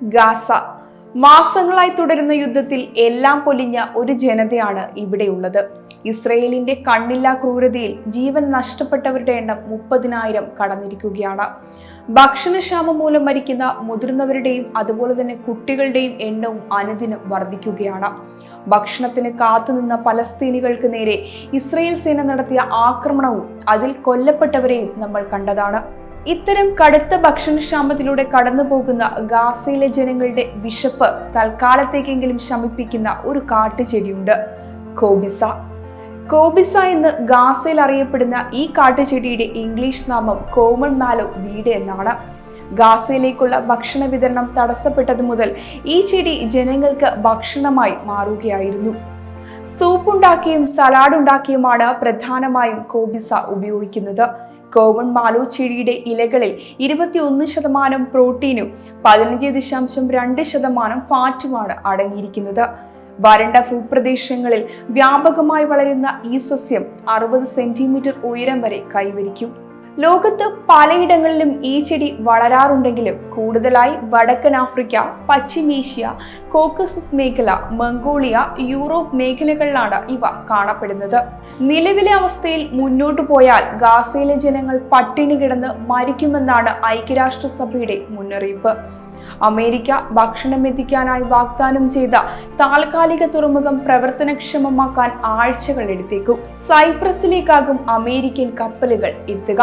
Gaza. മാസങ്ങളായി തുടരുന്ന യുദ്ധത്തിൽ എല്ലാം പൊലിഞ്ഞ ഒരു ജനതയാണ് ഇവിടെയുള്ളത്. ഇസ്രയേലിന്റെ കണ്ണില്ലാ ക്രൂരതയിൽ ജീവൻ നഷ്ടപ്പെട്ടവരുടെ എണ്ണം മുപ്പതിനായിരം കടന്നിരിക്കുകയാണ്. ഭക്ഷണക്ഷാമം മൂലം മരിക്കുന്ന മുതിർന്നവരുടെയും അതുപോലെ തന്നെ കുട്ടികളുടെയും എണ്ണവും അനുദിനം വർദ്ധിക്കുകയാണ് ഭക്ഷണത്തിന് കാത്തുനിന്ന പലസ്തീനികൾക്ക് നേരെ ഇസ്രയേൽ സേന നടത്തിയ ആക്രമണവും അതിൽ കൊല്ലപ്പെട്ടവരെയും നമ്മൾ കണ്ടതാണ്. ഇത്തരം കടുത്ത ഭക്ഷണക്ഷാമത്തിലൂടെ കടന്നു പോകുന്ന ഗാസയിലെ ജനങ്ങളുടെ വിശപ്പ് തൽക്കാലത്തേക്കെങ്കിലും ശമിപ്പിക്കുന്ന ഒരു കാട്ടുചെടിയുണ്ട്. കോബിസ. കോബിസ എന്ന് ഗാസയിൽ അറിയപ്പെടുന്ന ഈ കാട്ടുചെടിയുടെ ഇംഗ്ലീഷ് നാമം കോമൺ മാലോ വീട് എന്നാണ്. ഗാസയിലേക്കുള്ള ഭക്ഷണ വിതരണം തടസ്സപ്പെട്ടതു മുതൽ ഈ ചെടി ജനങ്ങൾക്ക് ഭക്ഷണമായി മാറുകയായിരുന്നു. സൂപ്പ് ഉണ്ടാക്കിയും സലാഡ് ഉണ്ടാക്കിയുമാണ് പ്രധാനമായും കോബിസ ഉപയോഗിക്കുന്നത്. കോമൺ മാലോ ചെടിയുടെ ഇലകളിൽ ഇരുപത്തിയൊന്ന് ശതമാനം പ്രോട്ടീനും പതിനഞ്ച് ദശാംശം രണ്ട് ശതമാനം ഫാറ്റുമാണ് അടങ്ങിയിരിക്കുന്നത്. വരണ്ട ഭൂപ്രദേശങ്ങളിൽ വ്യാപകമായി വളരുന്ന ഈ സസ്യം അറുപത് സെന്റിമീറ്റർ ഉയരം വരെ കൈവരിക്കും. ലോകത്ത് പലയിടങ്ങളിലും ഈ ചെടി വളരാറുണ്ടെങ്കിലും കൂടുതലായി വടക്കൻ ആഫ്രിക്ക പശ്ചിമേഷ്യ കോക്കസസ് മേഖല മംഗോളിയ യൂറോപ്പ് മേഖലകളിലാണ് ഇവ കാണപ്പെടുന്നത്. നിലവിലെ അവസ്ഥയിൽ മുന്നോട്ടു പോയാൽ ഗാസയിലെ ജനങ്ങൾ പട്ടിണി കിടന്ന് മരിക്കുമെന്നാണ് ഐക്യരാഷ്ട്രസഭയുടെ മുന്നറിയിപ്പ്. അമേരിക്ക ഭക്ഷണം എത്തിക്കാനായി വാഗ്ദാനം ചെയ്ത താൽക്കാലിക തുറമുഖം പ്രവർത്തനക്ഷമമാക്കാൻ ആഴ്ചകൾ എടുത്തേക്കും. സൈപ്രസിലേക്കാകും അമേരിക്കൻ കപ്പലുകൾ എത്തുക.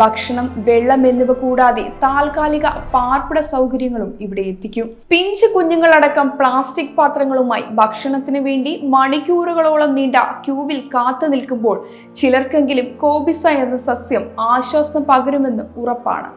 ഭക്ഷണം വെള്ളം എന്നിവ കൂടാതെ താൽക്കാലിക പാർപ്പിട സൗകര്യങ്ങളും ഇവിടെ എത്തിക്കും. പിഞ്ച് കുഞ്ഞുങ്ങളടക്കം പ്ലാസ്റ്റിക് പാത്രങ്ങളുമായി ഭക്ഷണത്തിന് വേണ്ടി മണിക്കൂറുകളോളം നീണ്ട ക്യൂവിൽ കാത്തു നിൽക്കുമ്പോൾ ചിലർക്കെങ്കിലും കോബിസ എന്ന സസ്യം ആശ്വാസം പകരുമെന്ന് ഉറപ്പാണ്.